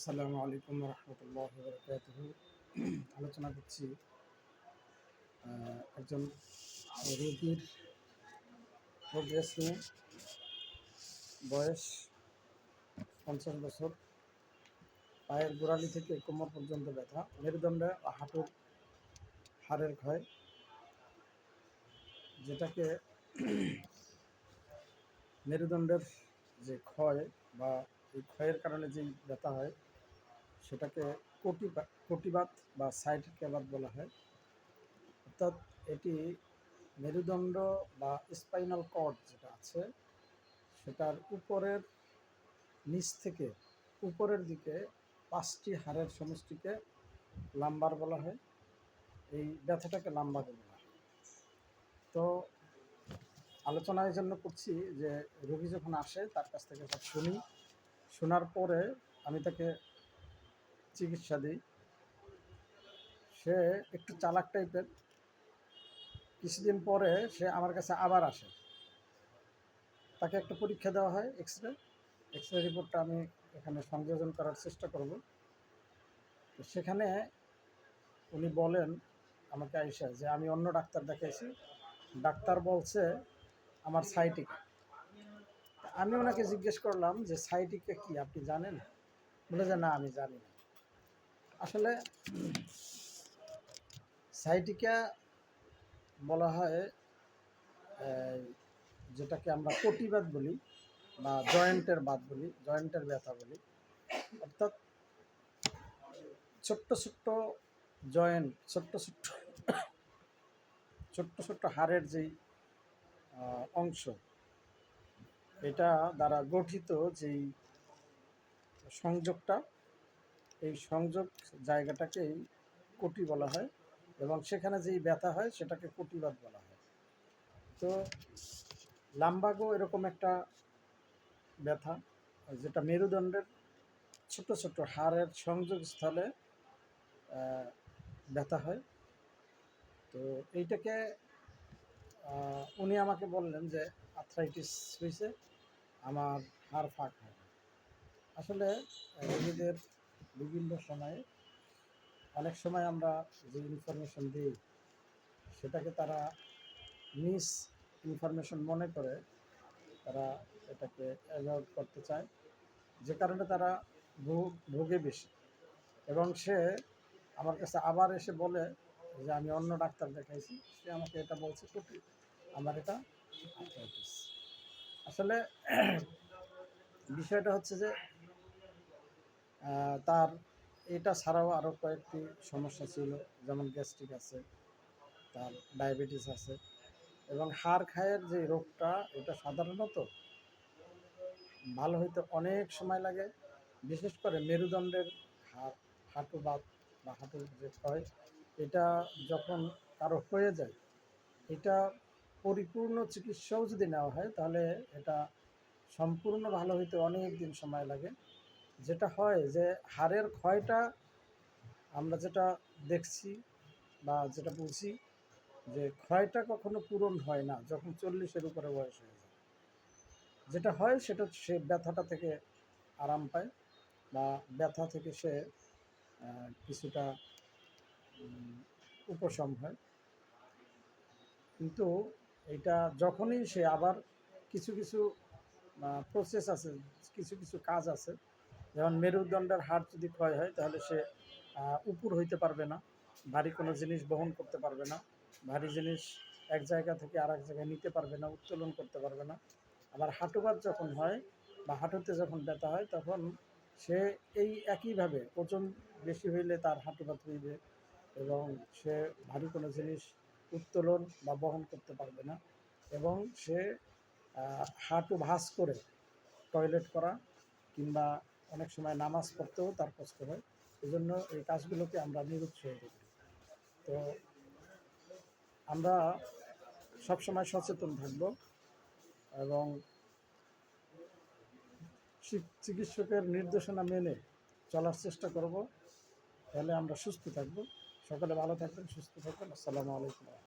আসসালামু আলাইকুম রহমতুল্লাহ বরকাত আলোচনা করছি একজন রোগীর প্রোগ্রেস নিয়ে। বয়স পঞ্চাশ বছর। পায়ের গোড়ালি থেকে কোমর পর্যন্ত ব্যথা, মেরুদণ্ডে হাঁটুর হাড়ের ক্ষয়। যেটাকে মেরুদণ্ডের যে ক্ষয় বা এই ক্ষয়ের কারণে যেই ব্যথা হয় সেটাকে কোটিবা কোটিবাত বা সাইটিকাবাত বলা হয়। অর্থাৎ এটি মেরুদণ্ড বা স্পাইনাল কর্ড যেটা আছে, সেটার উপরের নিচ থেকে উপরের দিকে পাঁচটি হাড়ের সমষ্টিকে লাম্বার বলা হয়। এই ব্যথাটাকে লাম্বার বলা হয়। তো আলোচনা এই জন্য করছি যে রোগী যখন আসে, তার কাছ থেকে সব শুনি। শোনার পরে আমি তাকে চিকিৎসা দিই। সে একটু চালাক টাইপের। কিছুদিন পরে সে আমার কাছে আবার আসে। তাকে একটা পরীক্ষা দেওয়া হয় এক্স রে এক্স রে রিপোর্টটা আমি এখানে সংযোজন করার চেষ্টা করব। তো সেখানে উনি বলেন আমাকে আইসা যে, আমি অন্য ডাক্তার দেখাইছি। ডাক্তার বলছে আমার সাইটিকা আমি ওনাকে জিজ্ঞেস করলাম যে সাইটিকা কি? আপনি জানেন? বলে যে, না, আমি জানি না। আসলে, সাইটিকা বলা হয় যেটাকে আমরা কটিবাদ বলি বা জয়েন্টের বাদ বলি, জয়েন্টের ব্যথা বলি। অর্থাৎ ছোট্ট ছোট্ট জয়েন্ট, ছোট্ট ছোট্ট ছোট্ট ছোট্ট হাড়ের যেই অংশ, এটা দ্বারা গঠিত যেই সংযোগটা এই সংযোগ জায়গাটাকেই কোটি বলা হয় এবং সেখানে যেই ব্যথা হয় সেটাকে কোটিবাদ বলা হয়। তো লাম্বাগো এরকম একটা ব্যথা, যেটা মেরুদণ্ডের ছোট ছোট হাড়ের সংযোগ স্থলে ব্যথা হয়। তো এইটাকে উনি আমাকে বললেন যে আর্থ্রাইটিস হয়েছে আমার হাড় ফাঁক হয় আসলে রোগীদের বিভিন্ন সময়ে অনেক সময় আমরা যে ইনফরমেশন দিই, সেটাকে তারা মিস ইনফরমেশন মনে করে, তারা এটাকে অ্যাভয়েড করতে চায়। যে কারণে তারা ভোগে বেশি। এবং সে আমার কাছে আবার এসে বলে যে, আমি অন্য ডাক্তার দেখাইছি, সে আমাকে এটা বলছে কুটি আমার এটা আসলে বিষয়টা হচ্ছে যে তার এটা ছাড়াও আরও কয়েকটি সমস্যা ছিল, যেমন গ্যাস্ট্রিক আছে, তার ডায়াবেটিস আছে, এবং হাড় খায়ের যে রোগটা, এটা সাধারণত ভালো হইতে অনেক সময় লাগে, বিশেষ করে মেরুদণ্ডের হাড়, হাঁটু বাত বা হাঁটুর যে ক্ষয়, এটা যখন কারও হয়ে যায়, এটা পরিপূর্ণ চিকিৎসাও যদি নেওয়া হয়, তাহলে এটা সম্পূর্ণ ভালো হইতে অনেক দিন সময় লাগে। যেটা হয় যে হাড়ের ক্ষয়টা আমরা যেটা দেখছি বা যেটা বুঝি যে ক্ষয়টা কখনো পূরণ হয় না যখন চল্লিশের উপরে বয়স হয়ে যায়। যেটা হয় সেটা সে ব্যথাটা থেকে আরাম পায় বা ব্যথা থেকে সে কিছুটা উপশম হয়। কিন্তু এটা যখনই সে আবার কিছু কিছু প্রসেস আছে, কিছু কিছু কাজ আছে যেমন মেরুদণ্ডের হাড় যদি ক্ষয় হয়, তাহলে সে উপর হইতে পারবে না। ভারী কোনো জিনিস বহন করতে পারবে না। ভারী জিনিস এক জায়গা থেকে আর এক জায়গায় নিতে পারবে না, উত্তোলন করতে পারবে না। আবার হাঁটুবাত যখন হয় বা হাঁটুতে যখন ব্যথা হয়, তখন সে এই একইভাবে ওজন বেশি হইলে তার হাঁটুবাত হইবে এবং সে ভারী কোনো জিনিস উত্তোলন বা বহন করতে পারবে না এবং সে হাঁটু ভাঁজ করে টয়লেট করা কিংবা অনেক সময় নামাজ পড়তেও তার কষ্ট হয়। এই জন্য এই কাজগুলোকে আমরা নিরুৎসাহিত করি। তো আমরা সবসময় সচেতন থাকব এবং চিকিৎসকের নির্দেশনা মেনে চলার চেষ্টা করব। তাহলে আমরা সুস্থ থাকব। সকলে ভালো থাকবেন, সুস্থ থাকবেন। আসসালামু আলাইকুম।